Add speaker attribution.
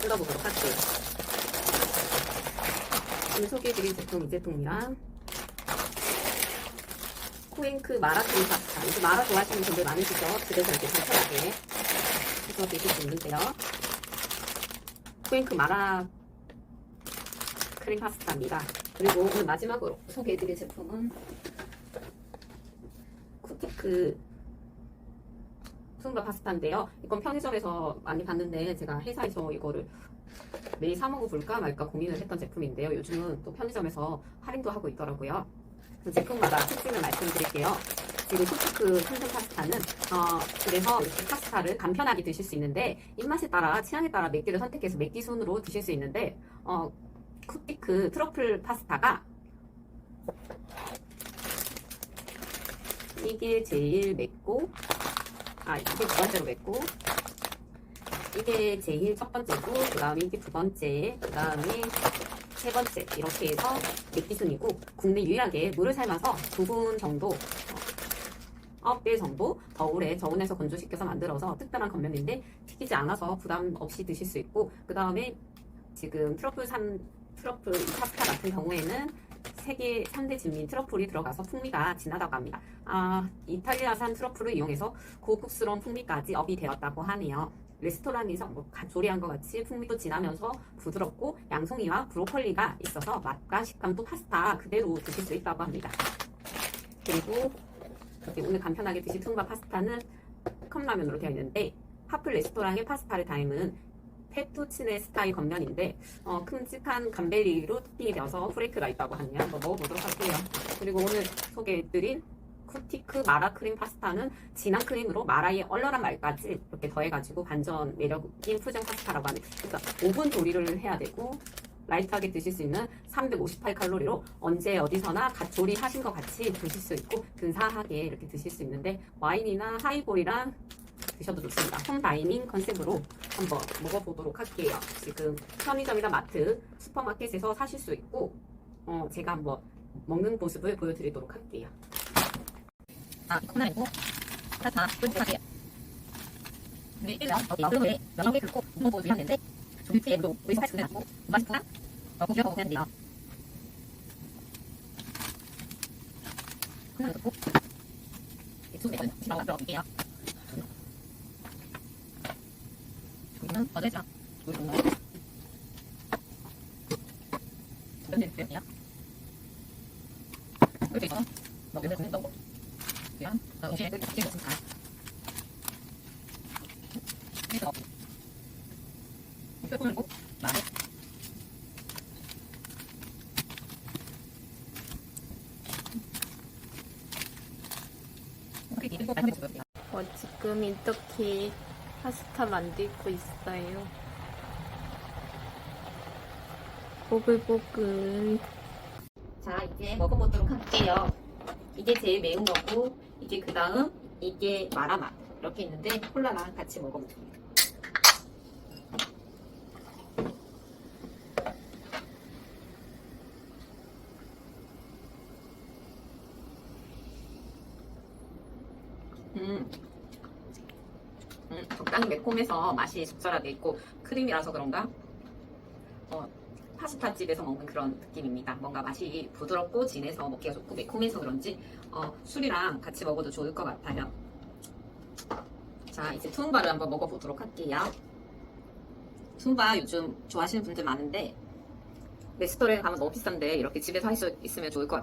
Speaker 1: 뜯어보도록 할게요. 오늘 소개해드릴 제품 이 제품이랑 코잉크 마라크림 파스타. 이거 마라 좋아하시는 분들 많으시죠? 집에서 이렇게 간편하게 해서 드실 수 있는데요. 코잉크 마라 크림 파스타입니다. 그리고 오늘 마지막으로 소개해드릴 제품은 쿠티크 순바 파스타인데요. 이건 편의점에서 많이 봤는데 제가 회사에서 이거를 매일 사 먹어볼까 말까 고민을 했던 제품인데요. 요즘은 또 편의점에서 할인도 하고 있더라고요. 그 제품마다 특징을 말씀드릴게요. 지금 쿠티크 생선 파스타는 어, 그래서 이렇게 파스타를 간편하게 드실 수 있는데 입맛에 따라 취향에 따라 몇 개를 선택해서 몇개 순으로 드실 수 있는데 어, 쿠티크 트러플 파스타가 이게 제일 맵고 아 이게 두 번째로 맵고. 이게 제일 첫 번째고 그 다음에 이게 두 번째 그 다음에 세 번째. 이렇게 해서 맵기순이고 국내 유일하게 물을 삶아서 두 분 정도 어, 9배 정도 더 오래 저온에서 건조시켜서 만들어서 특별한 겉면인데 튀기지 않아서 부담 없이 드실 수 있고 그 다음에 지금 트러플 산 트러플 이 파스타 같은 경우에는 세계 3대 진미 트러플이 들어가서 풍미가 진하다고 합니다. 아, 이탈리아산 트러플을 이용해서 고급스러운 풍미까지 업이 되었다고 하네요. 레스토랑에서 뭐 가- 조리한 것 같이 풍미도 진하면서 부드럽고 양송이와 브로콜리가 있어서 맛과 식감도 파스타 그대로 드실 수 있다고 합니다. 그리고 이렇게 오늘 간편하게 드실 퉁바 파스타는 컵라면으로 되어 있는데 파플 레스토랑의 파스타를 닮은 페투치네 스타일 겉면인데 어, 큼직한 감벨리로 토핑이 되어서 프레이크가 있다고 하네요. 한번 먹어보도록 할게요. 그리고 오늘 소개해드린 쿠티크 마라 크림 파스타는 진한 크림으로 마라의 얼얼한 말까지 이렇게 더해가지고 반전 매력인 푸전 파스타라고 하네요. 그러니까 5분 조리를 해야 되고 라이트하게 드실 수 있는 358칼로리로 언제 어디서나 갓 조리하신 것 같이 드실 수 있고 근사하게 이렇게 드실 수 있는데 와인이나 하이볼이랑 드셔도 좋습니다. 홈 다이닝 컨셉으로 한번 먹어보도록 할게요. 지금 편의점이나 마트, 슈퍼마켓에서 사실 수 있고 어, 제가 한번 먹는 모습을 보여드리도록 할게요.
Speaker 2: 아, 파스타 쫀득하게 근데 일단 어, 여름에 여러 개 긁고 주면 되는데 조미에 물로 의사 같이 그려놨고 맛있구나 어, 고기를 먹으면 돼요 콩나물 넣고 이렇게 두개 지방 들어볼게요 조기는 어제자 뭐 그냥 그냥. 그래서 고? 마늘 이렇게 이렇게
Speaker 3: 파스타 만들고 있어요. 보글보글.
Speaker 1: 자, 이제 먹어보도록 할게요. 이게 제일 매운 거고, 이게 그 다음, 이게 마라맛. 이렇게 있는데, 콜라랑 같이 먹어보겠습니다. 음, 음, 적당히 매콤해서 맛이 적절하게 있고, 크림이라서 그런가? 어, 파스타 집에서 먹는 그런 느낌입니다. 뭔가 맛이 부드럽고 진해서 먹기가 좋고 매콤해서 그런지 어, 술이랑 같이 먹어도 좋을 것 같아요. 자, 이제 투움바를 한번 먹어보도록 할게요. 투움바 요즘 좋아하시는 분들 많은데 레스토랑에 가면 너무 비싼데 이렇게 집에서 할 수 있으면 좋을 것